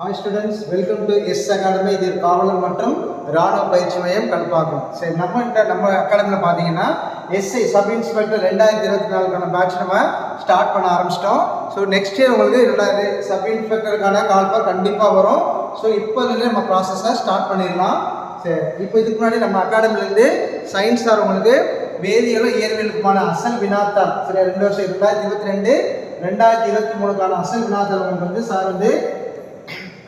Hi students welcome to S academy இது காவலர் மற்றும் ராணுவ பயிற்சி மையம் கல்பாக்கம் சரி நம்ம நம்ம அகாடமியில் பார்த்தீங்கன்னா எஸ்ஐ சப் இன்ஸ்பெக்டர் ரெண்டாயிரத்தி இருபத்தி நாலுக்கான பேட்ச் நம்ம ஸ்டார்ட் பண்ண ஆரம்பிச்சிட்டோம். ஸோ நெக்ஸ்ட் இயர் உங்களுக்கு ரெண்டாயிரத்தி சப் இன்ஸ்பெக்டருக்கான கால்பார் கண்டிப்பாக வரும். ஸோ இப்போதுலேருந்து நம்ம ப்ராசஸை ஸ்டார்ட் பண்ணிடலாம். சரி இப்போ இதுக்கு முன்னாடி நம்ம அகாடமிலேருந்து சயின்ஸ் சார் உங்களுக்கு வேதியியலும் இயற்பியலுக்குமான அசல் வினாத்தாள் சரி ரெண்டு வருஷம் ரெண்டாயிரத்தி இருபத்தி ரெண்டு ரெண்டாயிரத்தி இருபத்தி மூணுக்கான அசல் வினாத்தாள் வந்து சார் வந்து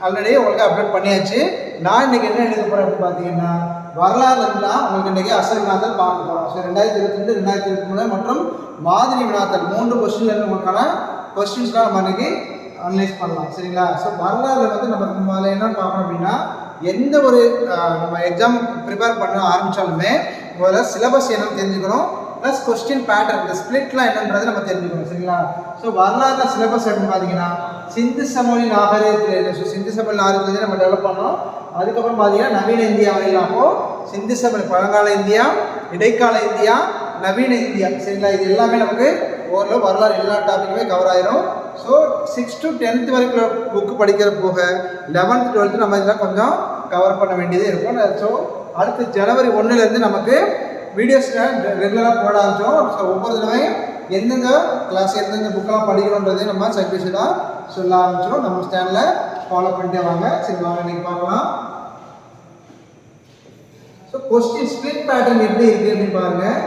ஆல்ரெடி உங்களுக்கு அப்டேட் பண்ணியாச்சு. நான் இன்னைக்கு என்ன எழுத போகிறேன் அப்படின்னு பார்த்தீங்கன்னா வரலாறு தான் உங்களுக்கு இன்னைக்கு அசல் வினாத்தல் பார்க்க போகிறோம் ஸோ ரெண்டாயிரத்தி இருபத்தி ரெண்டு ரெண்டாயிரத்தி இருபத்தி மூணு மற்றும் மாதிரி வினாத்தல் மூன்று கொஸ்டின் உங்களுக்கான கொஸ்டின்ஸ்லாம் நம்ம இன்னைக்கு அனலைஸ் பண்ணலாம். சரிங்களா? ஸோ வரலாறு வந்து நம்ம முதல்ல என்ன பார்க்கணும் அப்படின்னா எந்த ஒரு நம்ம எக்ஸாம் ப்ரிப்பேர் பண்ண ஆரம்பித்தாலுமே முதல்ல சிலபஸ் என்னன்னு தெரிஞ்சுக்கிறோம் ப்ளஸ் கொஸ்டின் பேட்டர்ன் இந்த ஸ்பிளிட்லாம் என்னன்றது நம்ம தெரிஞ்சுக்கணும் சரிங்களா? ஸோ வரலாறு சிலபஸ் அப்படின்னு பார்த்தீங்கன்னா சிந்து சமொழி நாகரிகத்தில் ஸோ சிந்து சமொழி நாகரிகத்தை நம்ம டெவலப் பண்ணோம். அதுக்கப்புறம் பார்த்தீங்கன்னா நவீன இந்தியா வரையிலும் சிந்து சமொழி பழங்கால இந்தியா இடைக்கால இந்தியா நவீன இந்தியா சரிங்களா? இது எல்லாமே நமக்கு ஓரளவு வரலாறு எல்லா டாப்பிக்குமே கவர் ஆயிரும். ஸோ சிக்ஸ் டு டென்த் வரைக்கும் புக்கு படிக்கிற போக லெவன்த் டுவெல்த்து நம்ம இதெல்லாம் கொஞ்சம் கவர் பண்ண வேண்டியது இருக்கும். ஸோ அடுத்து ஜனவரி ஒன்றுலேருந்து நமக்கு வீடியோஸ் ரெகுலராக போட ஆரம்பிச்சோம். ஸோ ஒவ்வொரு தடவையும் எந்தெந்த கிளாஸ் எந்தெந்த புக்கெல்லாம் படிக்கணுன்றதை நம்ம சர்டிஃபிகேட்டாக சொல்ல ஆரம்பிச்சோம் நம்ம ஸ்டாண்டில் ஃபாலோ பண்ணிட்டே வாங்க. சரி வாங்க நீங்கள் பார்க்கலாம். ஸோ கொஸ்டின் ஸ்பிளிட் பேட்டர்ன் எப்படி இருக்குது அப்படின்னு பாருங்கள்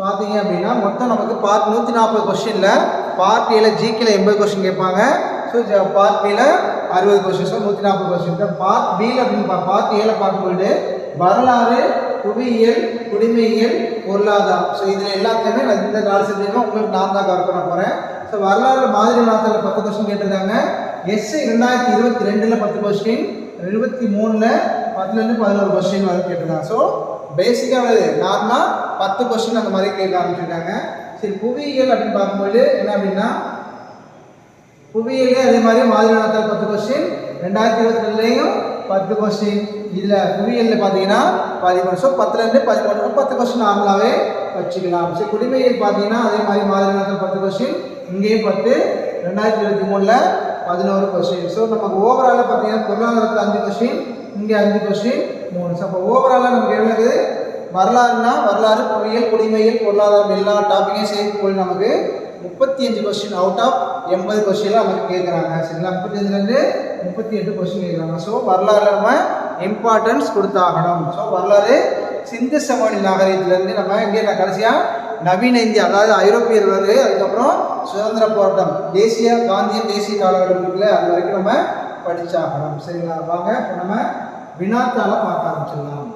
பார்த்தீங்க அப்படின்னா மொத்தம் நமக்கு பார்ட் நூற்றி நாற்பது கொஸ்டினில் பார்ட் ஏல ஜிகேல எண்பது கொஸ்டின் கேட்பாங்க. ஸோ பார்ட் பியில் அறுபது கொஸ்டின் நூற்றி நாற்பது கொஸ்டின் பார்ட் பியில் அப்படின்னு பா பார்ட் பார்க்கும் பார்க்கும்போது வரலாறு புவியியல் குடிமையியல் பொருளாதாரம். ஸோ இதில் எல்லாத்தையுமே நான் இந்த காலத்துலேயுமே உங்களுக்கு நான் தான் கவர் பண்ண போகிறேன் ஸோ வரலாறு மாதிரி மாதத்தில் பத்து கொஸ்டின் கேட்டிருக்காங்க. எஸ்ஐ ரெண்டாயிரத்தி இருபத்தி ரெண்டில் பத்து கொஸ்டின் இருபத்தி மூணில் பத்துலேருந்து பதினோரு கொஸ்டின் வரை கேட்டிருக்காங்க. ஸோ பேசிக்காக நார்மலாக பத்து கொஸ்டின் அந்த மாதிரி கேட்க ஆரம்பிச்சிருக்காங்க. சரி புவியியல் அப்படின்னு பார்க்கும்போது என்ன அப்படின்னா புவியிலே அதே மாதிரி மாதிரி பத்து கொஸ்டின் ரெண்டாயிரத்தி இருபத்தி ரெண்டுலேயும் பத்து கொஸ்டின் இதில் புவியியலில் பார்த்தீங்கன்னா பதிமூணு. ஸோ பத்துலேருந்து பதிமூணு பத்து கொஸ்டின் நார்மலாகவே வச்சுக்கலாம். சரி குடிமையில் பார்த்தீங்கன்னா அதே மாதிரி மாதிரி பத்து கொஸ்டின் இங்கேயும் பத்து ரெண்டாயிரத்தி இருபத்தி மூணில் பதினோரு கொஸ்டின் ஸோ நமக்கு ஓவராலாக பார்த்தீங்கன்னா பொருளாதாரத்தில் அஞ்சு கொஸ்டின் இங்கே அஞ்சு கொஸ்டின் மூணு. ஸோ அப்போ ஓவராலாக நமக்கு என்ன இருக்குது? வரலாறுனா வரலாறு புவியியல் குடிமையியல் பொருளாதாரம் எல்லா டாப்பிக்கையும் சேர்த்து போய் நமக்கு முப்பத்தி அஞ்சு கொஸ்டின் அவுட் ஆஃப் எண்பது கொஸ்டின்லாம் நமக்கு கேட்குறாங்க சரிங்களா? முப்பத்தஞ்சுலேருந்து முப்பத்தி எட்டு கொஸ்டின் கேட்குறாங்க ஸோ வரலாறு நம்ம இம்பார்ட்டன்ஸ் கொடுத்தாகணும். ஸோ வரலாறு சிந்து சமணி நாகரீகத்திலேருந்து நம்ம இங்கே நான் கடைசியாக நவீன இந்தியா அதாவது ஐரோப்பியர் வருது அதுக்கப்புறம் சுதந்திர போராட்டம் தேசிய காந்திய தேசிய காலகட்டம் இருக்குல்ல அது வரைக்கும் நம்ம படித்தாகணும் சரிங்களா? வாங்க இப்போ நம்ம வினாத்தால பார்க்க ஆரம்பிச்சிடலாம்.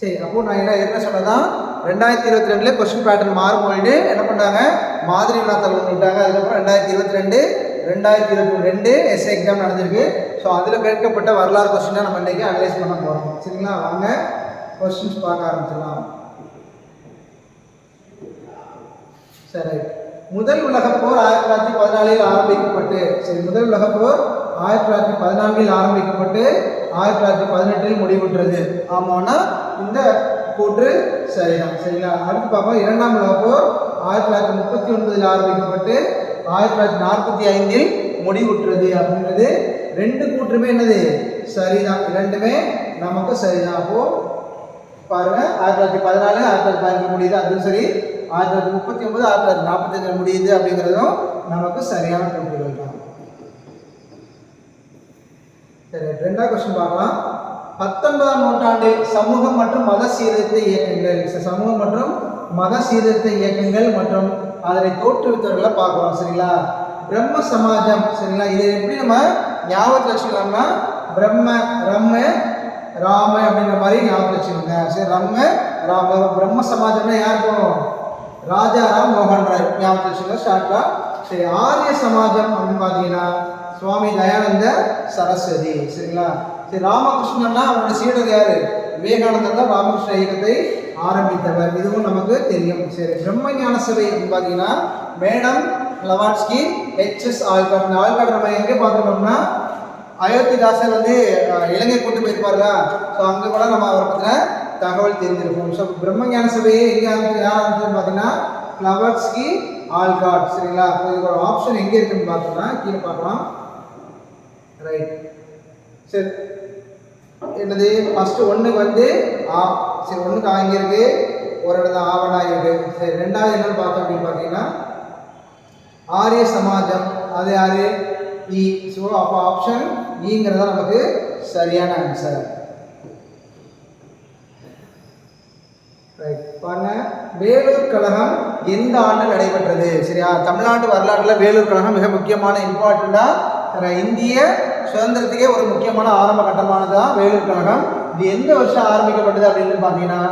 சரி அப்போ நான் என்ன என்ன சொன்னதான் ரெண்டாயிரத்தி இருபத்தி ரெண்டுல கொஸ்டின் பேட்டர்ன் மாறும்பொழுது என்ன பண்ணாங்க? மாதிரி வினாத்தாள் ஒன்று விட்டாங்க அதுக்கப்புறம் ரெண்டாயிரத்தி இருபத்தி ரெண்டு ரெண்டாயிரத்தி இருபத்தி ரெண்டு எஸ்ஏ எக்ஸாம் நடந்திருக்கு. ஸோ அதில் கேட்கப்பட்ட வரலாறு கொஸ்டினாக நம்ம இன்றைக்கி அனலைஸ் பண்ண போகிறோம் சரிங்களா? வாங்க கொஸ்டின்ஸ் பார்க்க ஆரம்பிச்சிடலாம். சரி முதல் உலகப் போர் ஆயிரத்தி தொள்ளாயிரத்தி பதினாலில் ஆரம்பிக்கப்பட்டு சரி முதல் உலகப் போர் ஆயிரத்தி தொள்ளாயிரத்தி பதினான்கில் ஆரம்பிக்கப்பட்டு ஆயிரத்தி தொள்ளாயிரத்தி பதினெட்டில் முடிவுற்றது. ஆமான்னா இந்த கூற்று சரிதான் சரிங்களா? அடுத்து பார்ப்போம். இரண்டாம் உலகப் போர் ஆயிரத்தி தொள்ளாயிரத்தி முப்பத்தி ஒன்பதில் ஆரம்பிக்கப்பட்டு ஆயிரத்தி தொள்ளாயிரத்தி நாற்பத்தி ஐந்தில் முடிவுற்றது அப்படின்றது. ரெண்டு கூற்றுமே என்னது? சரிதான். இரண்டுமே நமக்கு சரிதான். அப்போ பாருங்க ஆயிரத்தி தொள்ளாயிரத்தி பதினாலு ஆயிரத்தி தொள்ளாயிரத்தி பதினஞ்சு முடியுது. அதுவும் சரி ஆயிரத்தி தொள்ளாயிரத்தி முப்பத்தி ஒன்பது ஆயிரத்தி தொள்ளாயிரத்தி நாற்பத்தஞ்சு முடியுது அப்படிங்கிறதும் நமக்கு சரியான கூற்றுகள் தான். சரி ரெண்டாவது கொஸ்டின் பார்க்கலாம். பத்தொன்பதாம் நூற்றாண்டில் சமூகம் மற்றும் மத சீர்திருத்த இயக்கங்கள் ச- சமூகம் மற்றும் மத சீர்திருத்த இயக்கங்கள் மற்றும் அதனை தோற்றுவித்தவர்களை பார்க்கலாம் சரிங்களா? பிரம்ம சமாஜம் சரிங்களா? இதை எப்படி நம்ம ஞாபகத்தில் வச்சுக்கலாம்னா பிரம்ம ரம்ம ராம அப்படிங்கிற மாதிரி ஞாபகம் வச்சுக்கோங்க. சரி ரம்ம ராம. பிரம்ம சமாஜம்னா யார் போகணும் ராஜாராம் மோகன் ராய் ஞாபகத்தில் வச்சுக்கோங்க ஷார்ட்டா சரி ஆரிய சமாஜம் அப்படின்னு பார்த்தீங்கன்னா சுவாமி தயானந்த சரஸ்வதி சரிங்களா? சரி ராமகிருஷ்ணன்னா அவரோட சீடர் யாரு? விவேகானந்தர் தான் ராமகிருஷ்ண இயக்கத்தை ஆரம்பித்தவர். இதுவும் நமக்கு தெரியும். சரி பிரம்ம ஞான சபை பார்த்தீங்கன்னா மேடம் லவாட்ஸ்கி ஹெச்எஸ் ஆல்காட் இந்த ஆல்காட் நம்ம எங்கே பார்த்துருக்கோம்னா அயோத்திதாசர் வந்து இலங்கை கூட்டு போயிருப்பாருல. ஸோ அங்கே கூட நம்ம அவரை பற்றின தகவல் தெரிஞ்சிருப்போம் ஸோ பிரம்ம ஞான சபையை எங்கே ஆரம்பிச்சு யார் பார்த்தீங்கன்னா ஃப்ளவர்ஸ்கி ஆல்காட் சரிங்களா? இதுக்கு ஒரு ஆப்ஷன் எங்கே இருக்குன்னு பார்த்தோம்னா கீழே பார்க்கலாம். ரைட் சரி. என்னது? ஃபஸ்ட்டு ஒன்றுக்கு வந்து ஆ சரி ஒன்றுக்கு ஆ இங்கே ஒரு இடத்துல ஆவணா இருக்கு சரி ரெண்டாவது என்னன்னு பார்த்தோம் அப்படின்னு பார்த்தீங்கன்னா ஆரிய சமாஜம். அது யாரு? இ. ஸோ அப்போ ஆப்ஷன் ஈங்கிறதா e நமக்கு சரியான ஆன்சர் ரைட் பாருங்க. வேலூர் கழகம் எந்த ஆண்டு நடைபெற்றது? சரியா? தமிழ்நாட்டு வரலாற்றில் வேலூர் கழகம் மிக முக்கியமான இம்பார்ட்டண்ட்டாக இந்திய சுதந்திரத்துக்கே ஒரு முக்கியமான ஆரம்ப கட்டமானதான் வேலூர் கழகம். இது எந்த வருஷம் ஆரம்பிக்கப்பட்டது அப்படின்னு பார்த்தீங்கன்னா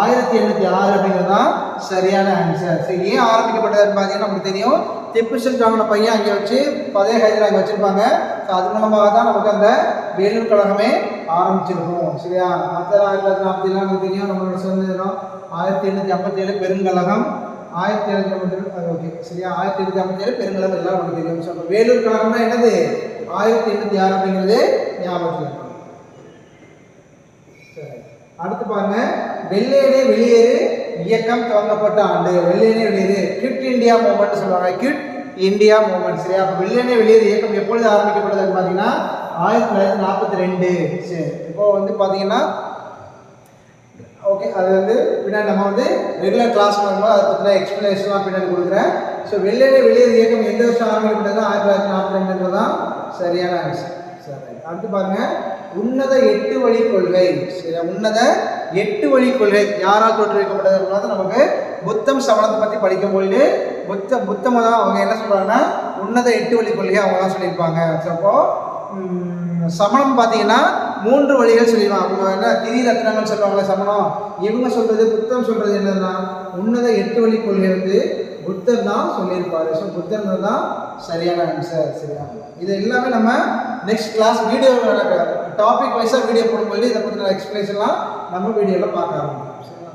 ஆயிரத்தி எண்ணூற்றி ஆறு அப்படிங்கிறது தான் சரியான ஆன்சர் சரி ஏன் ஆரம்பிக்கப்பட்டதுன்னு பார்த்தீங்கன்னா நமக்கு தெரியும். திப்பு சுல்தானோட பையன் அங்கே வச்சு பதே ஹைதர் அங்கே வச்சுருப்பாங்க. ஸோ அது மூலமாக தான் நமக்கு அந்த வேலூர் கழகமே ஆரம்பிச்சிருக்கும். சரியா? மற்ற ஆயிரத்தி தொள்ளாயிரத்தி நாற்பத்தி நமக்கு தெரியும் நம்மளோட சுதந்திரம். ஆயிரத்தி எண்ணூற்றி ஐம்பத்தி ஏழு பெருங்கழகம். ஆயிரத்தி எழுநூத்தி ஐம்பத்தி ஏழு அது ஓகே சரியா? ஆயிரத்தி எண்ணூற்றி ஐம்பத்தி ஏழு பெருங்கழகம் எல்லாம் நமக்கு தெரியும். ஸோ வேலூர் கழகம்னா என்னது? ஆயிரத்தி எண்ணூற்றி ஆறு அப்படிங்கிறது ஞாபகத்தில் அடுத்து பாருங்க. வெள்ளையனே வெளியேறு இயக்கம் துவங்கப்பட்ட ஆண்டு. வெள்ளையனே வெளியேறு கிட் இந்தியா மூமெண்ட் சொல்லுவாங்க. கிட் இந்தியா மூமெண்ட் சரியா? அப்போ வெள்ளையனே வெளியேறு இயக்கம் எப்பொழுது ஆரம்பிக்கப்பட்டதுன்னு பார்த்தீங்கன்னா ஆயிரத்தி தொள்ளாயிரத்தி நாற்பத்தி ரெண்டு. சரி. இப்போ வந்து பார்த்தீங்கன்னா ஓகே அது வந்து பின்னாடி நம்ம வந்து ரெகுலர் கிளாஸ் பண்ணும்போது அதை பற்றின எக்ஸ்பிளனேஷன்லாம் பின்னாடி கொடுக்குறேன். ஸோ வெள்ளையனே வெளியேறு இயக்கம் எந்த வருஷம் ஆரம்பிக்கப்பட்டது ஆயிரத்தி தொள்ளாயிரத்தி நாற்பத்தி ரெண்டுன்றது தான் சரியான ஆன்சர் சரி அடுத்து பாருங்க. உன்னத எட்டு வழி கொள்கை. சரி உன்னத எட்டு வழி கொள்கை. யாரால் தோற்றுவிக்கப்பட்டது நமக்கு புத்தம் சமணத்தை பற்றி படிக்கும்பொழுது புத்த புத்த மதம் அவங்க என்ன சொல்கிறாங்கன்னா உன்னத எட்டு வழி கொள்கை அவங்க தான் சொல்லியிருப்பாங்க அப்போ சமணம் பார்த்தீங்கன்னா மூன்று வழிகள் சொல்லிடுவாங்க அவங்க என்ன? திரிரத்னங்கள் சொல்லுவாங்களே சமணம். இவங்க சொல்கிறது புத்தம் சொல்கிறது என்னன்னா உன்னத எட்டு வழி கொள்கை வந்து புத்தர் தான் சொல்லியிருப்பாரு. ஸோ புத்தர் தான் சரியான ஆன்சர் சரியா? இது எல்லாமே நம்ம நெக்ஸ்ட் கிளாஸ் வீடியோ டாபிக் வைஸாக வீடியோ போடும்போது இதை பற்றின எக்ஸ்பிளேஷன்லாம் நம்ம வீடியோவில் பார்க்க ஆரம்பிக்கும் சரிங்களா?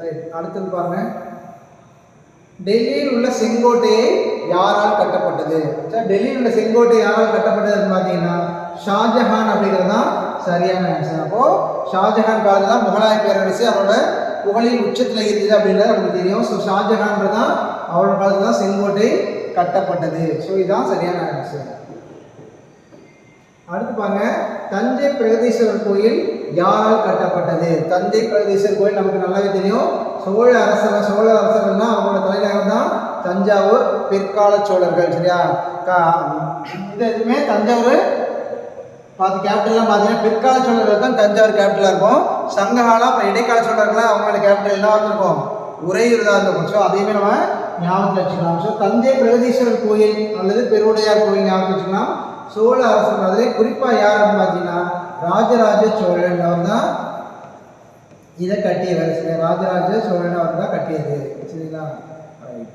ரைட் அடுத்தது பாருங்க. டெல்லியில் உள்ள செங்கோட்டையை யாரால் கட்டப்பட்டது? டெல்லியில் உள்ள செங்கோட்டை யாரால் கட்டப்பட்டதுன்னு பார்த்தீங்கன்னா ஷாஜஹான் அப்படிங்கிறது தான் சரியான ஆன்சர் அப்போது ஷாஜஹான் காலத்தில் தான் முகலாய பேரரசு அவரோட புகழின் உச்சத்தில் இருந்தது அப்படின்றது நமக்கு தெரியும். ஸோ ஷாஜஹான் தான் அவரோட காலத்தில் தான் செங்கோட்டை கட்டப்பட்டது. ஸோ இதுதான் சரியான ஆன்சர் அடுத்து பாருங்க. தஞ்சை பிரகதீஸ்வரர் கோயில் யாரால் கட்டப்பட்டது? தஞ்சை பிரகதீஸ்வரர் கோயில் நமக்கு நல்லாவே தெரியும். சோழ அரசர் சோழ அரசர்கள்னா அவங்களோட தலைநகரம் தான் தஞ்சாவூர் பிற்கால சோழர்கள். சரியா? இது இந்த இதுவுமே தஞ்சாவூர் பார்த்து கேபிட்டல்லாம் பார்த்தீங்கன்னா பிற்கால சோழர்கள் தான் தஞ்சாவூர் கேபிட்டலாக இருக்கும். சங்ககாலம் அப்புறம் இடைக்கால சோழர்கள்லாம் அவங்களோட கேபிட்டல் என்ன இருக்கும் உறையூர் தான் இருக்கும் ஸோ அதையுமே நம்ம ஞாபகத்தில் வச்சுக்கலாம். ஸோ தஞ்சை பிரகதீஸ்வரர் கோயில் அல்லது பெருவுடையார் கோயில் ஞாபகம் வச்சுக்கலாம். சோழ அரசு அதிலே குறிப்பாக யாருன்னு பார்த்தீங்கன்னா ராஜராஜ சோழன் அவர் தான் இதை கட்டியவர். சரி ராஜராஜ சோழன் அவர் தான் கட்டியது. சரிங்களா? ரைட்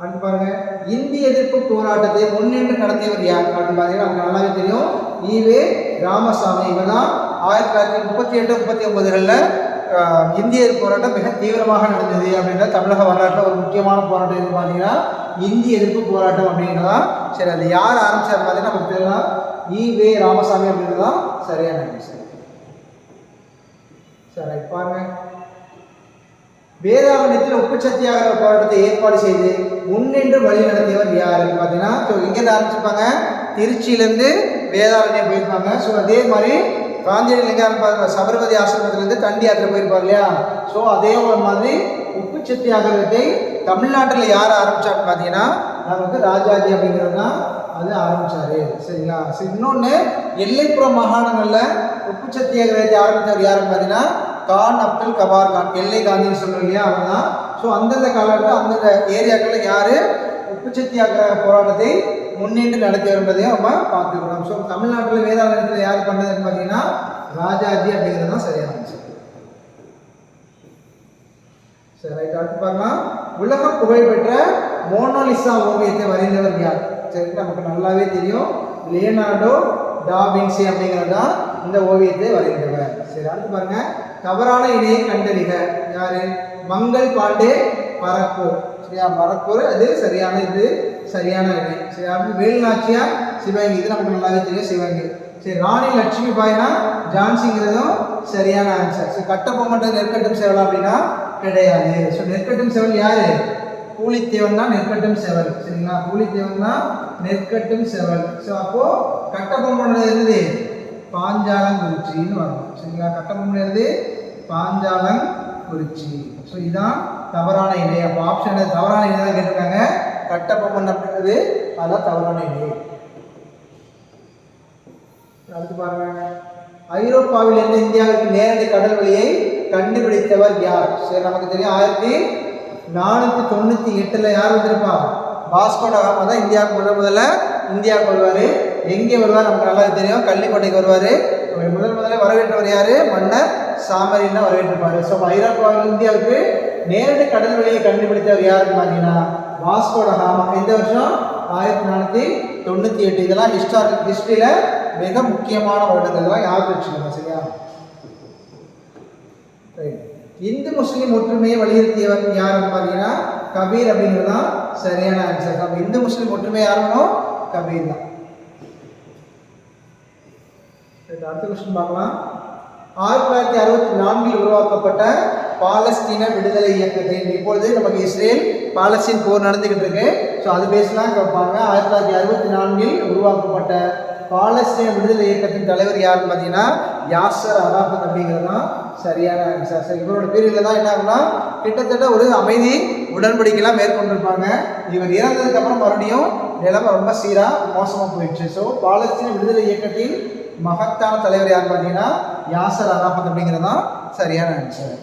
அடுத்து பாருங்க. இந்திய எதிர்ப்பு போராட்டத்தை முன்னின்று நடத்தியவர் யார்? அப்படின்னு பார்த்தீங்கன்னா நமக்கு நல்லாவே தெரியும். E V Ramasamy. இவர் தான் ஆயிரத்தி தொள்ளாயிரத்தி முப்பத்தி எட்டு முப்பத்தி ஒன்பதுகளில் இந்திய போராட்டம் மிக தீவிரமாக நடந்தது அப்படின்ற தமிழக வரலாற்றில் ஒரு முக்கியமான போராட்டம் எது பார்த்தீங்கன்னா இந்திய எதிர்ப்பு போராட்டம் அப்படின்றதா சரி அது யார் ஆரம்பிச்சார் பார்த்தீங்கன்னா நமக்கு தெரியலாம் வே ராமசாமி அப்படின்றது தான் சரியான சார் சரி பாருங்க. வேதாரண்யத்தில் உப்பு சத்தியாகிரக போராட்டத்தை ஏற்பாடு செய்து முன்னின்று வழி நடத்தியவர் யாருன்னு பார்த்தீங்கன்னா ஸோ இங்கேருந்து ஆரம்பிச்சிருப்பாங்க. திருச்சியிலேருந்து வேதாரண்யம் போயிருப்பாங்க. ஸோ அதே மாதிரி காந்தியடிகள் எங்கே ஆரம்பிப்பாங்க? சபர்மதி ஆசிரமத்திலேருந்து தண்டி யாத்திரை போயிருப்பார் இல்லையா? ஸோ அதே ஒரு மாதிரி உப்பு சத்தியாகிரகத்தை தமிழ்நாட்டில் யார் ஆரம்பிச்சான்னு பார்த்தீங்கன்னா நமக்கு ராஜாஜி அப்படிங்கிறது தான் அது ஆரம்பித்தார் சரிங்களா? சரி இன்னொன்று எல்லைப்புற மாகாணங்களில் உப்பு சத்தியாகிரகத்தை ஆரம்பித்தவர் யாருன்னு பார்த்தீங்கன்னா கான் அப்துல் கபார் கான் எல்லை காந்தின்னு சொல்றோம் இல்லையா அவன் தான் ஸோ அந்தந்த காலத்தில் அந்தந்த ஏரியாக்களில் யார்? உப்பு சத்தியாகிரக போராட்டத்தை முன்னின்று நடத்தி என்பதையும் நம்ம பார்த்துக்கிறோம் ஸோ தமிழ்நாட்டில் வேதாந்தத்தில் யார் பண்ணதுன்னு பார்த்தீங்கன்னா ராஜாஜி அப்படிங்கிறது தான் சரியான ஆன்சர். சரி ரைட் அடுத்து பார்க்கலாம் உலக புகழ்பெற்ற மோனோலிசா ஓவியத்தை வரைந்தவர் யார்? சரி நமக்கு நல்லாவே தெரியும். லியனார்டோ டாபின்சி அப்படிங்கிறது தான் இந்த ஓவியத்தை வரைந்தவர். சரி அடுத்து பாருங்க. தவறான இணையை கண்டறிக. யாரு? மங்கள் பாண்டே பரப்பூர். சரியா? பரப்பூர் அது சரியான இது சரியான இணை. சரி அடுத்து வேலுநாச்சியார் சிவகங்கை. இது நமக்கு நல்லாவே தெரியும் சிவகங்கை. சரி ராணி லட்சுமி பாய்னா ஜான்சிங்கிறதும் சரியான ஆன்சர் ஸோ கட்டபொம்மன்றது நெற்கட்டும் சேவல் அப்படின்னா கிடையாது. ஸோ நெற்கட்டும் சேவல் யாரு? கூலித்தேவன் தான் நெற்கட்டும் சேவல். சரிங்களா? கூலித்தேவன் தான் நெற்கட்டும் சேவல். ஸோ அப்போ கட்டபொம்மனது என்னது? பாஞ்சாலங்குறிச்சின்னு வரும். சரிங்களா? கட்டபொம்மனது பாஞ்சாலங்குறிச்சி ஸோ இதுதான் தவறான இணை. அப்போ ஆப்ஷன் தவறான இணை தான் கேட்டிருக்காங்க. கட்டபொம்மன் அப்படின்றது அதான் தவறான இணை. அடுத்து பாருங்க. ஐரோப்பாவில் இருந்து இந்தியாவிற்கு நேரடி கடல் வழியை கண்டுபிடித்தவர் யார்? சரி நமக்கு தெரியும். ஆயிரத்தி நானூற்றி தொண்ணூற்றி எட்டில் யார் வந்திருப்பா? வாஸ்கோ டகாமா தான் இந்தியாவுக்கு முதல் முதல்ல இந்தியாவுக்கு வருவார் எங்கே வருவார்? நமக்கு நல்லா தெரியும். கள்ளிக்கோட்டைக்கு வருவார். முதல் முதல்ல வரவேற்றவர் யார்? மன்னர் சாமரின்னு வரவேற்றிருப்பார். ஸோ ஐரோப்பாவில் இந்தியாவுக்கு நேரடி கடல் வழியை கண்டுபிடித்தவர் யாருன்னு பார்த்தீங்கன்னா வாஸ்கோட ஹாமா இந்த வருஷம்? ஆயிரத்தி நானூற்றி தொண்ணூற்றி எட்டு. இதெல்லாம் ஹிஸ்டாரிக் ஹிஸ்ட்ரியில் மிக முக்கியமான வருடங்கள் தான். யார் வச்சுக்கோங்க சரியா? இந்து முஸ்லீம் ஒற்றுமையை வலியுறுத்தியவர் யாருன்னு பார்த்தீங்கன்னா கபீர் அப்படிங்கிறது தான் சரியான ஆன்சர் அப்போ இந்து முஸ்லீம் ஒற்றுமை யாருமோ கபீர் தான். இந்த அடுத்த கொஸ்டின் பார்க்கலாம். ஆயிரத்தி தொள்ளாயிரத்தி அறுபத்தி நான்கில் உருவாக்கப்பட்ட பாலஸ்தீன விடுதலை இயக்கத்தின் இப்பொழுது நமக்கு இஸ்ரேல் பாலஸ்தீன் போர் நடந்துகிட்டு இருக்கு. ஸோ அது பேசலாம் கேட்பாங்க. ஆயிரத்தி தொள்ளாயிரத்தி அறுபத்தி நான்கில் உருவாக்கப்பட்ட பாலஸ்தீன விடுதலை இயக்கத்தின் தலைவர் யாருன்னு பார்த்தீங்கன்னா யாசர் அராபத் அப்படிங்கிறது தான். சரியான ஆன்சர் சரி இவரோட பீரியடில் தான் என்ன ஆகுனா கிட்டத்தட்ட ஒரு அமைதி உடன்படிக்கைலாம் மேற்கொண்டிருப்பாங்க. இவர் இறந்ததுக்கப்புறம் மறுபடியும் நிலைமை ரொம்ப சீராக மோசமாக போயிடுச்சு. ஸோ பாலஸ்தீன விடுதலை இயக்கத்தின் மகத்தான தலைவர் யார் பார்த்தீங்கன்னா? யாசர் அராபத் அப்படிங்கிறது? தான் சரியான ஆன்சர்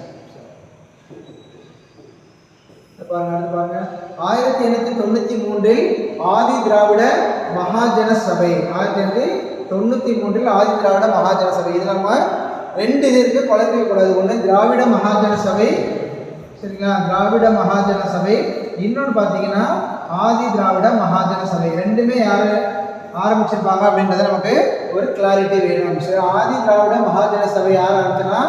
பாருங்க அடுத்து பாருங்க. ஆயிரத்தி எண்ணூத்தி தொண்ணூத்தி மூன்றில் ஆதி திராவிட மகாஜன சபை. ஆயிரத்தி எண்ணூத்தி தொண்ணூத்தி மூன்றில் ஆதி திராவிட மகாஜன சபை. இது நம்ம ரெண்டு இது இருக்கு குழந்தைக்க கூடாது ஒன்று திராவிட மகாஜன சபை சரிங்களா? திராவிட மகாஜன சபை. இன்னொன்று பார்த்தீங்கன்னா ஆதி திராவிட மகாஜன சபை. ரெண்டுமே யார் ஆரம்பிச்சிருப்பாங்க அப்படின்றத நமக்கு ஒரு கிளாரிட்டி வேணும் சரி ஆதி திராவிட மகாஜன சபை யார் ஆரம்பிச்சுன்னா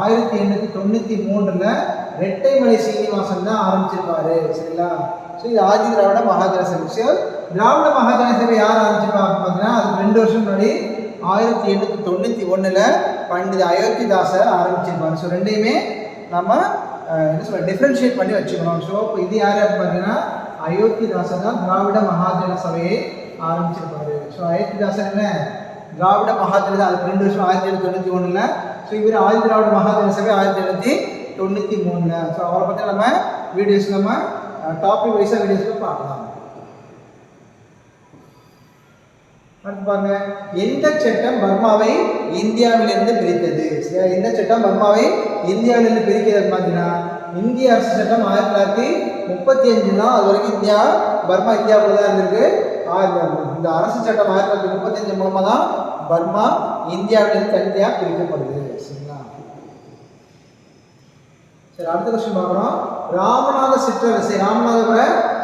ஆயிரத்தி எண்ணூற்றி தொண்ணூற்றி மூன்றில் ரெட்டைமலை சீனிவாசன் தான் ஆரம்பிச்சிருப்பாரு சரிங்களா? ஸோ இது ஆதி திராவிட மகாஜன சபை. ஸோ திராவிட மகாஜன சபை யார் ஆரம்பிச்சிருப்பா பார்த்தீங்கன்னா அது ரெண்டு வருஷம் முன்னாடி ஆயிரத்தி எண்ணூற்றி தொண்ணூற்றி ஒன்றில் பண்டித அயோத்திதாசர் ஆரம்பிச்சிருப்பாரு. ஸோ ரெண்டையுமே நம்ம என்ன சொல்ல டிஃப்ரென்ஷியேட் பண்ணி வச்சுக்கணும். ஸோ இப்போ இது யார் பார்த்தீங்கன்னா அயோத்திதாசர் தான் திராவிட மகாஜன சபையை ஆரம்பிச்சிருப்பாரு. ஸோ அயோத்திதாசர் என்ன? திராவிட மகாஜன அதுக்கு ரெண்டு வருஷம் ஆயிரத்தி எழுநூத்தி தொண்ணூற்றி ஒன்றில் ஸோ இவர் ஆதி திராவிட மகாஜன சபை ஆயிரத்தி எழுநூற்றி தொண்ணூற்றி மூணில். ஸோ அவரை பற்றி நம்ம வீடியோஸ் நம்ம டாபிக் வைஸாக வீடியோஸில் பார்க்கலாம். அடுத்து பாருங்க. எந்த சட்டம் பர்மாவை இந்தியாவிலிருந்து பிரித்தது? சரியா எந்த சட்டம் பர்மாவை இந்தியாவிலிருந்து பிரிக்கிறது பார்த்தீங்கன்னா இந்திய அரசு சட்டம் ஆயிரத்தி தொள்ளாயிரத்தி முப்பத்தி அஞ்சு தான் அது வரைக்கும் இந்தியா பர்மா இந்தியாவுக்குள்ள தான் இருந்திருக்கு. இந்த- இந்த அரசு சட்டம் ஆயிரத்தி தொள்ளாயிரத்தி முப்பத்தஞ்சு மூலமாக தான் பர்மா இந்தியாவிலிருந்து தனியாக பிரிக்கப்படுது. சரிங்களா? சரி அடுத்த கொஸ்டின் பார்க்குறோம். ராமநாத சிற்றரசை ராமநாதபுர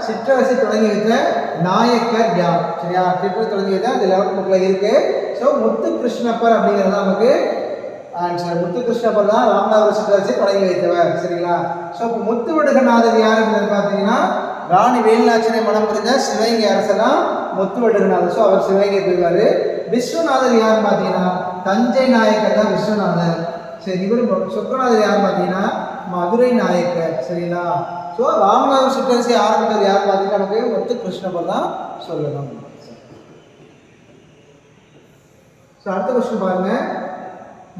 சிற்றரசை தொடங்கி வைத்த நாயக்கர் யார்? சரியா? திருப்பூர் தொடங்கி வைத்த அது லெவன்த் புக்கில் இருக்கு. ஸோ முத்து கிருஷ்ணப்பர் அப்படிங்கிறது தான் நமக்கு ஆன்சர் முத்து கிருஷ்ணப்பர் தான் ராமநாதபுர சிற்றரசை தொடங்கி வைத்தவர். சரிங்களா? ஸோ இப்போ முத்து யார் அப்படின்னு பார்த்தீங்கன்னா ராணி வேலுநாச்சினை மனம் புரிந்த சிவகங்கை அரசர் தான் முத்து ஸோ அவர் சிவகங்கை போயிடுவார் விஸ்வநாதர் யார் பார்த்தீங்கன்னா தஞ்சை நாயக்கர் தான் விஸ்வநாதர். சரி இவர் சொக்கநாதர் யார் பார்த்தீங்கன்னா மதுரை நாயக்கர் சரிங்களா? ஸோ ராமநாதர் சிற்றரசி ஆரம்பித்தது யார் பார்த்தீங்கன்னா நமக்கு முத்து கிருஷ்ணபர் தான் சொல்லணும். ஸோ அடுத்த கொஸ்டின் பாருங்க.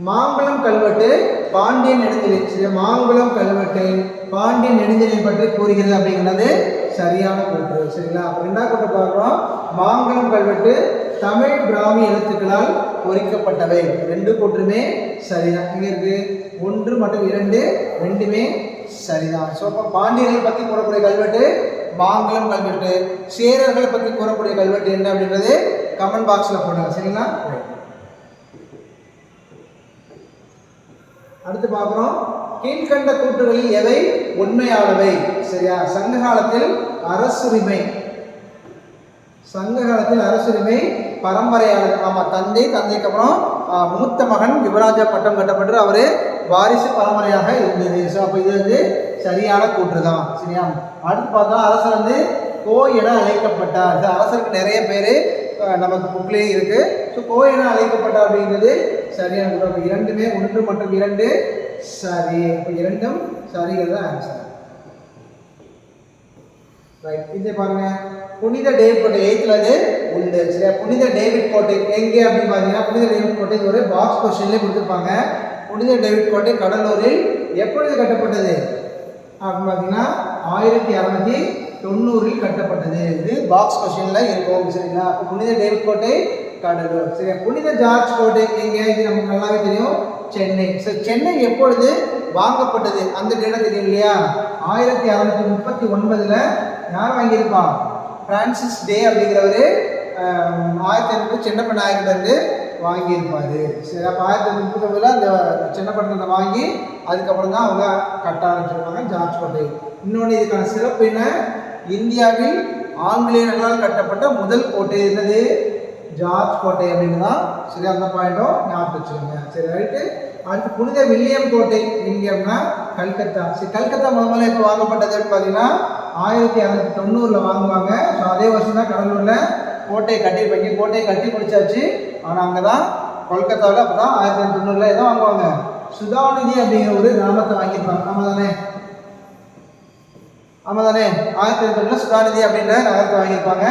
மாம்பழம் கல்வெட்டு பாண்டியன் நெடுஞ்செழி மாம்பழம் கல்வெட்டு பாண்டியன் நெடுஞ்செழியை பற்றி கூறுகிறது அப்படிங்கிறது சரியான கூற்று சரிங்களா? அப்போ என்ன கூட்டு பார்க்குறோம். மாங்குளம் கல்வெட்டு தமிழ் பிராமி எழுத்துக்களால் பொறிக்கப்பட்டவை. ரெண்டு கூற்றுமே சரிதான். இங்கே இருக்கு? ஒன்று மற்றும் இரண்டு ரெண்டுமே சரிதான். ஸோ அப்போ பாண்டியர்களை பற்றி கூறக்கூடிய கல்வெட்டு மாங்குளம் கல்வெட்டு. சேரர்களை பற்றி கூறக்கூடிய கல்வெட்டு என்ன அப்படின்றது கமெண்ட் பாக்ஸில் போடுங்க. சரிங்களா? அடுத்து பார்க்குறோம். கீழ்கண்ட கூற்றுகளில் எவை உண்மையானவை சரியா? சங்க காலத்தில் அரசுரிமை. சங்க காலத்தில் அரசுரிமை பரம்பரையானது ஆமாம் தந்தை தந்தைக்கு அப்புறம் மூத்த மகன் யுவராஜா பட்டம் கட்டப்பட்டு அவர் வாரிசு பரம்பரையாக இருந்தது. ஸோ அப்போ இது வந்து சரியான கூற்று தான் சரியா? அடுத்து பார்த்தா அரசர் வந்து கோ என அழைக்கப்பட்டார். இது அரசருக்கு நிறைய பேர் நமக்கு புக்லேயே இருக்கு. ஸோ கோ என அழைக்கப்பட்டார் அப்படிங்கிறது சரியான இரண்டுமே ஒன்று மற்றும் இரண்டு சரி அப்போ இரண்டும் சரிங்கிறது ஆன்சர் ரைட் இதே பாருங்க. புனித டேவிட் கோட்டை எயித்துல அது? உண்டு. சரியா? புனித டேவிட் கோட்டை எங்கே அப்படின்னு பார்த்தீங்கன்னா புனித டேவிட் கோட்டை ஒரு பாக்ஸ் கொஸ்டின்லேயே கொடுத்துருப்பாங்க. புனித டேவிட் கோட்டை கடலூரில் எப்பொழுது கட்டப்பட்டது? அப்படின்னு பார்த்தீங்கன்னா ஆயிரத்தி அறநூத்தி தொண்ணூறில் கட்டப்பட்டது. இது பாக்ஸ் கொஸ்டினில் இருக்கும் சரிங்களா? புனித டேவிட் கோட்டை கடலூர். சரியா? புனித ஜார்ஜ் கோட்டை எங்கே? இது நமக்கு நல்லாவே தெரியும். சென்னை. ஸோ சென்னை எப்பொழுது வாங்கப்பட்டது? அந்த டேட்டா தெரியும் இல்லையா? ஆயிரத்தி அறநூத்தி முப்பத்தி ஒன்பதுல யார் வாங்கியிருப்பா? பிரான்சிஸ் டே அப்படிங்கிறவர் ஆயிரத்தி ஐநூறு சின்னப்ப நாயக்கிட்ட வாங்கியிருப்பாரு. சரி அப்போ ஆயிரத்தி ஐநூற்றி முப்பத்தொம்பதுல அந்த சின்னப்பட்டனை வாங்கி அதுக்கப்புறம் தான் அவங்க கட்ட ஆரம்பிச்சிருப்பாங்க ஜார்ஜ் கோட்டை. இன்னொன்று இதுக்கான சிறப்பு என்ன? இந்தியாவில் ஆங்கிலேயர்களால் கட்டப்பட்ட முதல் கோட்டை என்னது? ஜார்ஜ் கோட்டை அப்படின்னு தான் சரி அந்த பாயிண்டும் ஞாபகம் வச்சுக்கோங்க. சரி ரைட்டு அடுத்து புனித வில்லியம் கோட்டை எங்கேன்னா கல்கத்தா. சரி கல்கத்தா முதல்ல எப்போ வாங்கப்பட்டதுன்னு பார்த்தீங்கன்னா ஆயிரத்தி அறுநூத்தி தொண்ணூறில் வாங்குவாங்க. ஸோ அதே வருஷம் தான் கடலூரில் கோட்டையை கட்டியிருப்பாங்க கோட்டையை கட்டி முடிச்சாச்சு. ஆனால் அங்கே தான் கொல்கத்தாவில் அப்போ தான் ஆயிரத்தி தொள்ளாயிரத்தி தொண்ணூறில் எதை வாங்குவாங்க. சுதாநிதி அப்படிங்கிற ஒரு கிராமத்தை வாங்கியிருப்பாங்க. ஆமாம் தானே? ஆமாம் தானே? ஆயிரத்தி தொண்ணூறில் சுதாநிதி அப்படின்ற நகரத்தை வாங்கியிருப்பாங்க.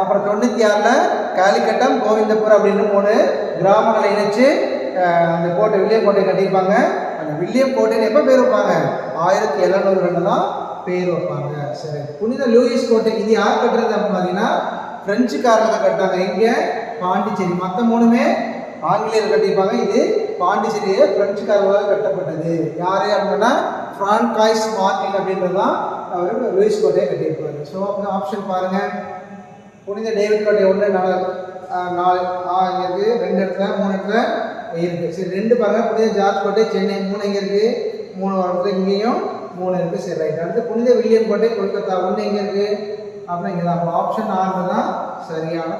அப்புறம் தொண்ணூற்றி ஆறில் காலிக்கட்டம் கோவிந்தபுரம் அப்படின்னு மூணு கிராமங்களை இணைச்சு அந்த கோட்டை வில்லியம் கோட்டை கட்டியிருப்பாங்க. அந்த வில்லியம் கோட்டைன்னு எப்போ பேர் வைப்பாங்க? ஆயிரத்தி எழுநூறு ரெண்டு தான் பேர் வைப்பாங்க. சரி. புனித லூயிஸ் கோட்டை இது யார் கட்டுறது அப்படின்னு பார்த்தீங்கன்னா பிரெஞ்சுக்காரங்க கட்டாங்க இங்கே பாண்டிச்சேரி. மற்ற மூணுமே ஆங்கிலேயர் கட்டியிருப்பாங்க. இது பாண்டிச்சேரியை பிரெஞ்சுக்காரர்களால் கட்டப்பட்டது. யார் அப்படின்னா ஃப்ரான்காய்ஸ் மார்டின் அப்படின்றது தான் அவர் லூயிஸ் கோட்டையை கட்டியிருப்பாரு. ஸோ அப்போ ஆப்ஷன் பாருங்கள் புனித டேவிட் கோட்டை ஒன்று நாலு நாலு ஆ இங்கே இருக்குது ரெண்டு இடத்துல மூணு இடத்துல இருக்குது சரி ரெண்டு பாருங்க புனித ஜார்ஜ் கோட்டை சென்னை மூணு எங்கே இருக்குது மூணு இடத்துல இங்கேயும் மூணு இருக்குது சரி ரைட் அடுத்து புனித வில்லியம் கோட்டை கொல்கத்தா ஒன்று எங்கே இருக்குது அப்புறம் இங்கே தான் அப்போ ஆப்ஷன் ஆறு தான் சரியான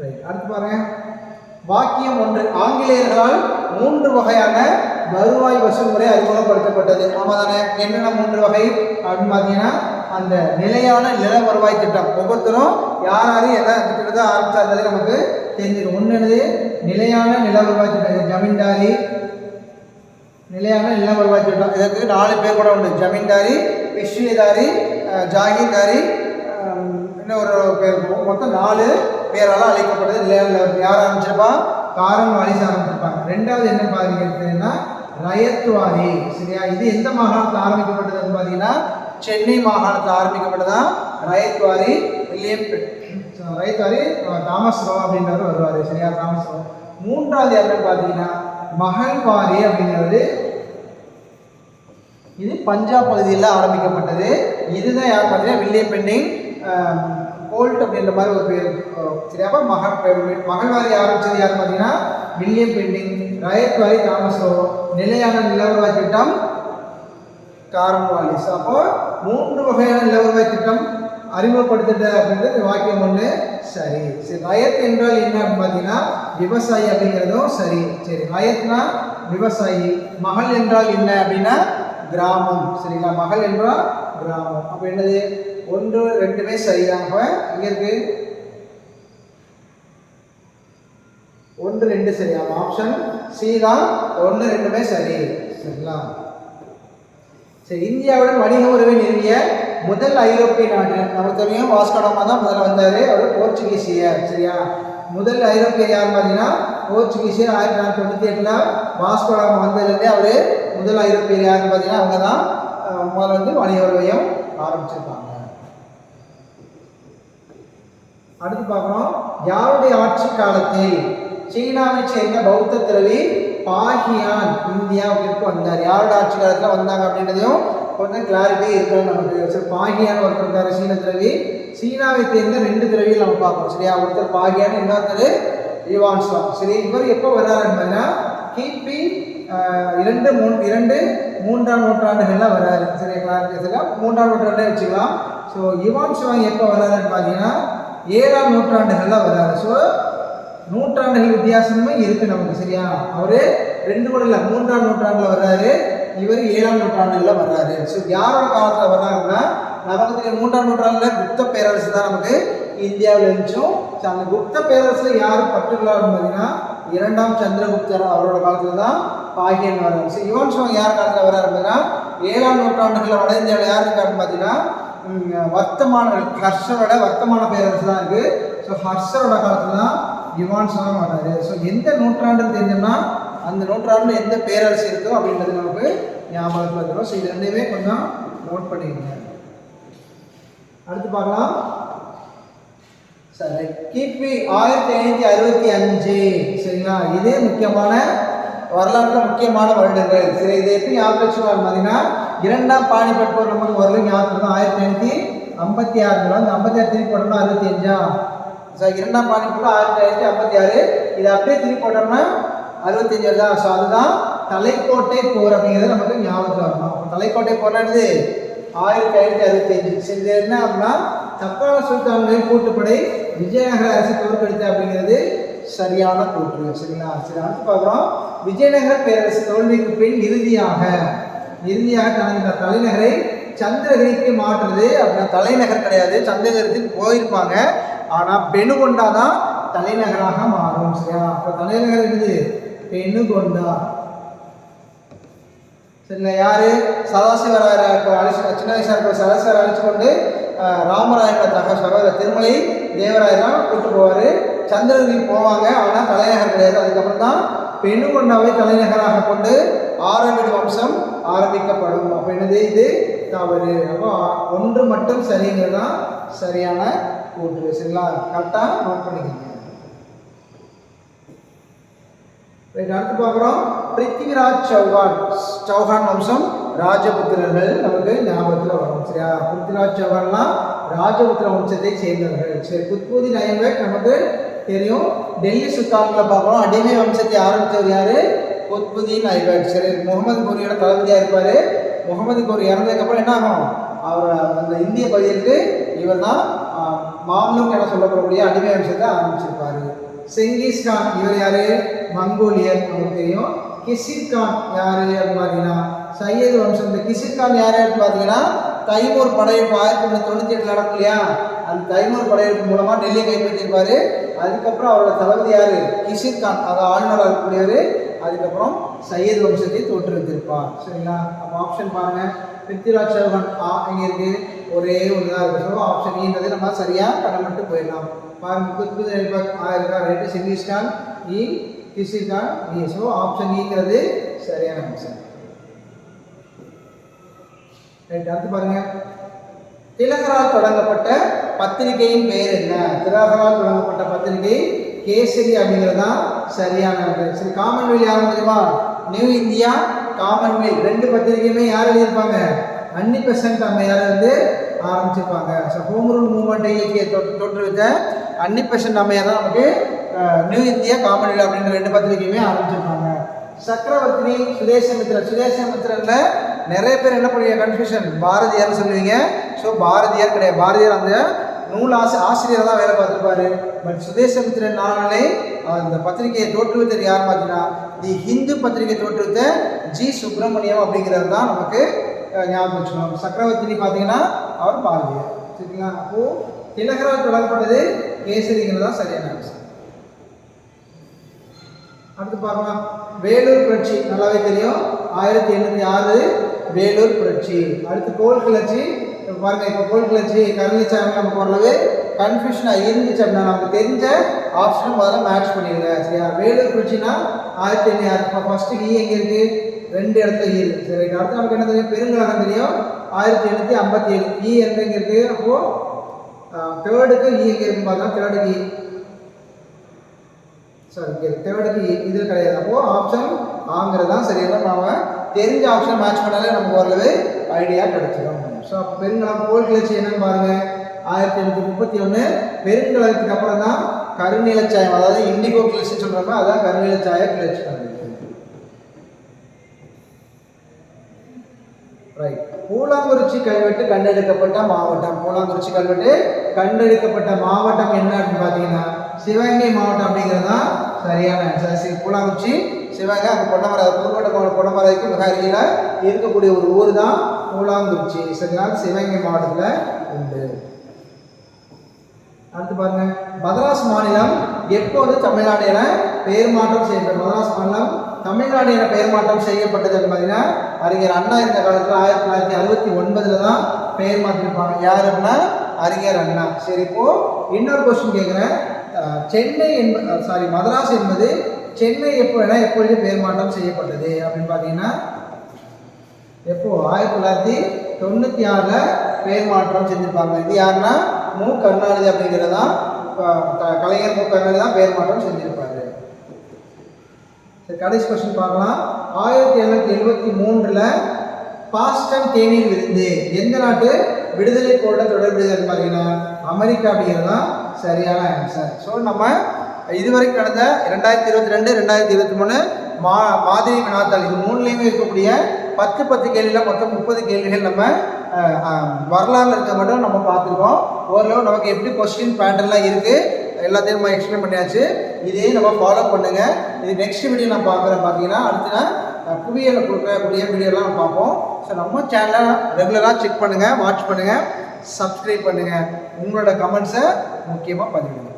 ரைட் அடுத்து பாருங்க வாக்கியம் ஒன்று. ஆங்கிலேயர்களால் மூன்று வகையான வருவாய் வசூல் முறை அறிமுகப்படுத்தப்பட்டது. ஆமாம் தானே? என்னென்ன மூன்று வகை? அப்படின்னு பார்த்தீங்கன்னா அந்த நிலையான நில வருவாய் திட்டம். ஒவ்வொருத்தரும் யார் யாரும் எதை திட்டத்தை ஆரம்பிச்சாரு நமக்கு தெரிஞ்சிடும் ஒன்று என்னது? நிலையான நில வருவாய் திட்டம். ஜமீன்தாரி நிலையான நில வருவாய் திட்டம். இதற்கு நாலு பேர் கூட உண்டு. ஜமீன்தாரி பிஸ்விதாரி ஜாகிர்தாரி ஜாகீர்தாரி இன்னும் ஒரு பேர் மொத்தம் நாலு பேரால் அழைக்கப்படுது நிலையான யார் ஆரம்பிச்சிருப்பா? காரன் வாரிசு ஆரம்பிச்சிருப்பாங்க. ரெண்டாவது என்ன பார்த்தீங்கன்னா ரயத்வாரி. சரியா? இது எந்த மாகாணத்தில் ஆரம்பிக்கப்பட்டதுன்னு பார்த்தீங்கன்னா சென்னை மாகாணத்தில் ஆரம்பிக்கப்பட்டதான் ryotwari William ryotwari Thomas Roe அப்படின்றவர் வருவார். சரியா தாமஸ் ரோ மூன்றாவது யாருன்னு பார்த்தீங்கன்னா மகள்வாரி அப்படிங்கிறது இது பஞ்சாப் பகுதியில் ஆரம்பிக்கப்பட்டது. இதுதான் யார் பார்த்தீங்கன்னா வில்லியம் பெண்டிங் கோல்ட் அப்படின்ற மாதிரி ஒரு பேர் சரியாப்பா சரியா அப்ப மகள்வாரி ஆரம்பிச்சது யார் பார்த்தீங்கன்னா William Bentinck ryotwari Thomas Roe நிலையான நிலவரவாய் திட்டம் காரன் அப்போ மூன்று வகையான நிலவரவாய் திட்டம் அறிமுகப்படுத்திட்ட அப்படின்றது வாக்கியம் ஒன்று சரி. சரி ரயத் என்றால் என்ன அப்படின்னு பார்த்தீங்கன்னா விவசாயி அப்படிங்கிறதும் சரி. சரி ரயத்னா விவசாயி. மகள் என்றால் என்ன அப்படின்னா கிராமம். சரிங்களா? மகள் என்றால் கிராமம். அப்போ என்னது? ஒன்று ரெண்டுமே சரிதான். அப்போ இங்கே இருக்கு? ஒன்று ரெண்டு சரியான ஆப்ஷன் சி தான். ஒன்று ரெண்டுமே சரி. சரிங்களா? சரி இந்தியாவுடன் வணிக உறவை நிறுவிய முதல் ஐரோப்பிய நாடு நமக்கு தெரியும் வாஸ்கோடமா தான் முதல்ல வந்தார். அவர் போர்ச்சுகீசியர் சரியா? முதல் ஐரோப்பியர் யார் பார்த்தீங்கன்னா போர்ச்சுகீசியர் ஆயிரத்தி தொள்ளாயிரத்தி தொண்ணூற்றி எட்டில் வாஸ்கோடாமா வந்ததுலேருந்தே அவர் முதல் ஐரோப்பியர் யாருன்னு பார்த்தீங்கன்னா அவங்க தான் முதல்ல வந்து வணிக உறவையும் ஆரம்பிச்சிருப்பாங்க அடுத்து பார்க்குறோம் யாருடைய ஆட்சி காலத்தில் சீனாவை சேர்ந்த பௌத்த துறவி பாகியான் இந்தியாவுக்கு வந்தார். யாரோட ஆட்சி காலத்தில் வந்தாங்க அப்படின்றதையும் கொஞ்சம் கிளாரிட்டி இருக்கணும் நமக்கு. சரி பாகியான் ஒருத்தர் இருக்காரு சீன திரவி சீனாவை சேர்ந்த ரெண்டு திரவியில் நம்ம பார்க்கணும். சரியா? ஒருத்தர் பாகியான் இன்னொருத்தர் யுவான்ஸ்வா சரி இவர் எப்போ வர்றாருன்னா கிபி இரண்டு மூணு இரண்டு மூன்றாம் நூற்றாண்டுகள்லாம் வர்றாரு. சரியா கிளாரிட்டி மூன்றாம் நூற்றாண்டே வச்சுக்கலாம். ஸோ யுவான் சுவாங் எப்போ வர்றாருன்னு பார்த்தீங்கன்னா ஏழாம் நூற்றாண்டுகளில் வர்றாரு. ஸோ நூற்றாண்டுகள் வித்தியாசமே இருக்கு நமக்கு சரியா? அவரு ரெண்டு கூட இல்லை மூன்றாம் நூற்றாண்டுல வர்றாரு இவர் ஏழாம் நூற்றாண்டுல வர்றாரு. ஸோ யாரோட காலத்தில் வர்றாங்கன்னா நமக்கு மூன்றாம் நூற்றாண்டுல குப்த பேரரசு தான் நமக்கு இந்தியாவில் இருந்துச்சும். ஸோ அந்த குப்த பேரரசுல யார் பர்டிகுலர் பார்த்தீங்கன்னா இரண்டாம் சந்திரகுப்தர் அவரோட காலத்துல தான் பாகியன் வர்றாரு. ஸோ யுவன் சோங் யார் காலத்தில் வர்றாரு அப்படின்னா ஏழாம் நூற்றாண்டுகளில் வட இந்தியாவில் யார் இருக்காருன்னு பார்த்தீங்கன்னா வர்த்தமான ஹர்ஷரோட வர்த்தமான பேரரசு தான் இருக்கு ஸோ ஹர்ஷரோட காலத்துல தான் யுவான் சாங் வர்றாரு ஸோ எந்த நூற்றாண்டு தெரிஞ்சோம்னா அந்த நூற்றாண்டில் எந்த பேரரசு இருக்கோ அப்படின்றது நமக்கு ஞாபகத்தில் வந்துடும் ஸோ இது ரெண்டுமே கொஞ்சம் நோட் பண்ணிக்கோங்க அடுத்து பார்க்கலாம். சரி கிபி ஆயிரத்தி ஐநூற்றி அறுபத்தி அஞ்சு. சரிங்களா? இதே முக்கியமான வரலாற்றில் முக்கியமான வருடங்கள். சரி இதை எப்படி ஞாபகம் பார்த்தீங்கன்னா இரண்டாம் பாணிபட் போர் நமக்கு வரல ஞாபகம் தான் ஆயிரத்தி ஐநூற்றி ஐம்பத்தி ஆறு அந்த ஐம்பத்தி ஆறு திருப்பி போட்டோம்னா அறுபத்தி அஞ்சா? ஸோ இரண்டாம் பானிபட் ஆயிரத்தி தொள்ளாயிரத்தி ஐம்பத்தி ஆறு. இதை அப்படியே திருப்பி போட்டோம்னா அறுபத்தஞ்சு தான் ஸோ அதுதான் தலைக்கோட்டை போர் அப்படிங்கிறது நமக்கு ஞாபகத்தில் வரணும். தலைக்கோட்டை போராடுது ஆயிரத்தி ஐநூத்தி அறுபத்தஞ்சு. சரி இது என்ன அப்படின்னா தப்பான சுல்தான்களின் கூட்டுப்படை விஜயநகர அரசு தோற்கடித்த அப்படிங்கிறது சரியான கூற்று. சரிங்களா? சரி அடுத்து பார்க்குறோம். விஜயநகர பேரரசு தோல்விக்கு பின் இறுதியாக இறுதியாக தனது தலைநகரை சந்திரகிரிக்கு மாற்றுறது அப்படின்னா தலைநகர் கிடையாது. சந்திரகிரிக்கு போயிருப்பாங்க. ஆனால் பெனுகொண்டா தான் தலைநகராக மாறும் சரியா? அப்போ தலைநகர் இருக்குது பெனுகொண்டா சரிங்களா? யாரு? சதாசிவராயர் இப்போ அழைச்சி சின்ன வயசாக இருக்கிற சதாசிவரை அழைச்சி கொண்டு ராமராயனோட தக சகோதரர் திருமலை தேவராயர் தான் கூட்டு போவார். சந்திரகிரி போவாங்க ஆனால் தலைநகர் கிடையாது. அதுக்கப்புறம் தான் பெண்ணுகொண்டாவை தலைநகராக கொண்டு ஆரம்பிடு வம்சம் ஆரம்பிக்கப்படும். அப்போ என்னது இது? தவறு. அப்போ ஒன்று மட்டும் சரிங்கிறது தான் சரியான கூற்று சரிங்களா? கரெக்டாக நோட் பண்ணிக்கோங்க. ரைட் அடுத்து பார்க்குறோம். பிருத்திவிராஜ் சௌஹான். சௌஹான் வம்சம் ராஜபுத்திரர்கள் நமக்கு ஞாபகத்தில் வரும் சரியா? பிருத்திவிராஜ் சௌஹான்லாம் ராஜபுத்திர வம்சத்தை சேர்ந்தவர்கள். சரி குத்புதீன் ஐம்பக் நமக்கு தெரியும். டெல்லி சுல்தான்களை பார்க்குறோம். அடிமை வம்சத்தை ஆரம்பித்தவர் யார்? குத்புதீன் ஐபக் சரி முகமது கோரியோட தளபதியாக இருப்பார். முகமது கோரி இறந்ததுக்கப்புறம் என்ன ஆகும் அவர் அந்த இந்திய பகுதிக்கு இவர் தான் மாமலுக் என சொல்லப்படக்கூடிய அடிமை வம்சத்தை ஆரம்பிச்சிருப்பாரு. செங்கிஸ் கான் இவர் யாரு? மங்கோலியர் நமக்கு தெரியும். கிசிர் கான் யாரு அப்படின்னு பார்த்தீங்கன்னா சையது வம்சம். இந்த கிசிர் கான் யாரு அப்படின்னு பார்த்தீங்கன்னா தைமூர் படையெடுப்பு ஆயிரத்தி தொள்ளாயிரத்தி தொண்ணூற்றி எட்டில் நடக்கும் இல்லையா? அந்த தைமூர் படையெடுப்பு மூலமா டெல்லியை கைப்பற்றியிருப்பாரு அதுக்கப்புறம் அவரோட தளபதி யாரு? கிஷிர் கான். அது ஆளுநராக இருக்கக்கூடியவர் அதுக்கப்புறம் சையது வம்சத்தை தோற்றுவித்திருப்பார். சரிங்களா? அப்போ ஆப்ஷன் பாருங்க. பிருத்திராஜ் சௌஹான் ஆ இங்கே இருக்கு? ஒரே ஒரு இதாக இருக்கு. ஸோ ஆப்ஷன் ஈன்றது நம்ம சரியாக கடன்பட்டு போயிடலாம். பாருங்க குத்புத் ஐபக் ஆ இருக்கா? ரைட்டு இ கிசிர் இ ஸோ ஆப்ஷன் ஈங்கிறது சரியான ஆப்ஷன் ரைட் அடுத்து பாருங்க. திலகரால் தொடங்கப்பட்ட பத்திரிகையின் பெயர் என்ன? திலகரால் தொடங்கப்பட்ட பத்திரிகை கேசரி அப்படிங்கிறது தான் சரியான சரி காமன்வெல் யாரும் தெரியுமா? நியூ இந்தியா காமன்வெல் ரெண்டு பத்திரிகையுமே யார் எழுதியிருப்பாங்க? அன்னி பெசன்ட் அம்மையார் வந்து ஆரம்பிச்சிருப்பாங்க. ஸோ ஹோம் ரூல் மூமெண்ட் இயக்கிய தோற்றுவித்த அன்னி பெசன்ட் அம்மையார் தான் நமக்கு நியூ இந்தியா காமன்வெல் அப்படின்ற ரெண்டு பத்திரிகையுமே ஆரம்பிச்சிருப்பாங்க சக்கரவர்த்தி சுதேசமித்திரர் சுதேசமித்திரர்ல நிறைய பேர் என்ன பண்ணுவீங்க? கன்ஃபியூஷன் பாரதியார்னு சொல்லுவீங்க. ஸோ பாரதியார் கிடையாது. பாரதியார் அந்த நூல் ஆசி ஆசிரியர் தான் வேலை பார்த்துருப்பாரு. பட் சுதேசமித்திரன் நாளே அந்த பத்திரிகையை தோற்றுவித்தது யார் பார்த்தீங்கன்னா தி ஹிந்து பத்திரிகை தோற்றுவித்த ஜி சுப்பிரமணியம் அப்படிங்கிறது தான் நமக்கு ஞாபகம் வச்சுக்கணும். சக்கரவர்த்தி பார்த்தீங்கன்னா அவர் பாரதியார். சரிங்களா? அப்போ திலகரால் தொடங்கப்பட்டது கேசரிங்கிறது தான் சரியான ஆன்சர் அடுத்து பார்க்கலாம். வேலூர் புரட்சி நல்லாவே தெரியும். ஆயிரத்தி எண்ணூற்றி ஆறு வேலூர் புரட்சி. அடுத்து கோல் கிளர்ச்சி பாருங்கள் பாருங்க இப்போ கோல் கிளர்ச்சி கருணிச்சாமி நமக்கு ஓரளவு கன்ஃபியூஷனாக இருந்துச்சு அப்படின்னா நமக்கு தெரிஞ்ச ஆப்ஷன் முதல்ல மேட்ச் பண்ணிடுங்க. சரியா? வேலூர் குறிச்சின்னா ஆயிரத்தி ஐநூறு இப்போ ஃபஸ்ட்டு ஈ e எங்கே இருக்கு? ரெண்டு இடத்துல ஈ இருக்கு. சரி அடுத்து நமக்கு என்ன தெரியும்? பெருங்கலகம் தெரியும். ஆயிரத்தி எண்ணூற்றி ஐம்பத்தி ஏழு ஈ e எங்கே இருக்கு? அப்போது தேர்டுக்கு ஈ எங்கே இருக்குன்னு பார்த்தா தேர்டுக்கு ஈ சாரி இங்கே தேர்டுக்கு இது கிடையாது. அப்போது ஆப்ஷன் ஆங்கிறது தான் சரியாக நம்ம தெரிஞ்ச ஆப்ஷன் மேட்ச் பண்ணாலே நமக்கு ஓரளவு ஐடியா கிடைச்சிடும் ஸோ அப்போ பெருங்கலம் கோல் கிளர்ச்சி என்னன்னு பாருங்க. ஆயிரத்தி எண்ணூற்றி முப்பத்தி ஒன்று பெருங்கலத்துக்கு அப்புறம் தான் கருநிலச்சாயம் அதாவது இண்டிகோ கிளர்ச்சி சொல்கிறோமோ அதான் கருநிலச்சாய கிளர்ச்சி ரைட் பூலாங்குறிச்சி கல்வெட்டு கண்டெடுக்கப்பட்ட மாவட்டம். பூலாங்குறிச்சி கல்வெட்டு கண்டெடுக்கப்பட்ட மாவட்டம் என்ன அப்படின்னு பார்த்தீங்கன்னா சிவகங்கை மாவட்டம் அப்படிங்கிறது தான் சரியான ஆன்சர் பூலாங்குறிச்சி சிவகங்கை அங்கே பொன்னமராது புதுக்கோட்டை மாவட்டம் பொன்னமராதிக்கு மிக அருகில் இருக்கக்கூடிய ஒரு ஊர் தான் கூழாங்குறிச்சி சரிங்களா சிவகங்கை மாவட்டத்தில் உண்டு. அடுத்து பாருங்க. மதராஸ் மாநிலம் எப்போது தமிழ்நாடு என பெயர் மாற்றம் செய்யப்பட்டது? மதராஸ் மாநிலம் தமிழ்நாடு என பெயர் மாற்றம் செய்யப்பட்டது அப்படின்னு பார்த்தீங்கன்னா அறிஞர் அண்ணா இருந்த காலத்தில் ஆயிரத்தி தொள்ளாயிரத்தி அறுபத்தி ஒன்பதுல தான் பெயர் மாற்றிருப்பாங்க யார் அப்படின்னா அறிஞர் அண்ணா. சரி இப்போ இன்னொரு கொஸ்டின் கேட்குறேன் சென்னை என்பது சாரி மதராஸ் என்பது சென்னை எப்போ என எப்பொழுது பெயர் மாற்றம் செய்யப்பட்டது அப்படின்னு பார்த்தீங்கன்னா எப்போ? ஆயிரத்தி தொள்ளாயிரத்தி தொண்ணூற்றி ஆறில் பேர் மாற்றம் செஞ்சிருப்பாங்க. இது யாருன்னா? மு. கருணாநிதி அப்படிங்கிறதா கலைஞர் மு. கருணாநிதி தான் பேர் மாற்றம் செஞ்சிருப்பாரு. சரி கடைசி கொஸ்டின் பார்க்கலாம். ஆயிரத்தி எழுநூத்தி எழுபத்தி மூன்றில் பாஸ்டன் தேநீர் விருந்து எந்த நாட்டு விடுதலை போல தொடர்புடையது பார்த்தீங்கன்னா அமெரிக்கா அப்படிங்கிறது தான் சரியான ஆன்சர் ஸோ நம்ம இதுவரைக்கும் நடந்த ரெண்டாயிரத்தி இருபத்தி ரெண்டு ரெண்டாயிரத்தி இருபத்தி மூணு மா மாதிரி வினாத்தாள் இது மூணுலேயுமே இருக்கக்கூடிய பத்து பத்து கேள்வியில் மொத்தம் முப்பது கேள்விகள் நம்ம வரலாறு இருக்க மட்டும் நம்ம பார்த்துருக்கோம். ஓரளவு நமக்கு எப்படி கொஸ்டின் பேட்டர்லாம் இருக்குது எல்லாத்தையும் நம்ம எக்ஸ்பிளைன் பண்ணியாச்சு. இதையும் நம்ம ஃபாலோ பண்ணுங்கள் இது நெக்ஸ்ட் வீடியோ நான் பார்க்குறேன் பார்த்தீங்கன்னா அடுத்து நான் அஹ், கொடுக்கக்கூடிய வீடியோலாம் நம்ம பார்ப்போம். ஸோ நம்ம சேனலை ரெகுலராக செக் பண்ணுங்கள் வாட்ச் பண்ணுங்கள் சப்ஸ்கிரைப் பண்ணுங்கள் உங்களோட கமெண்ட்ஸை முக்கியமாக பதிவிடுங்க.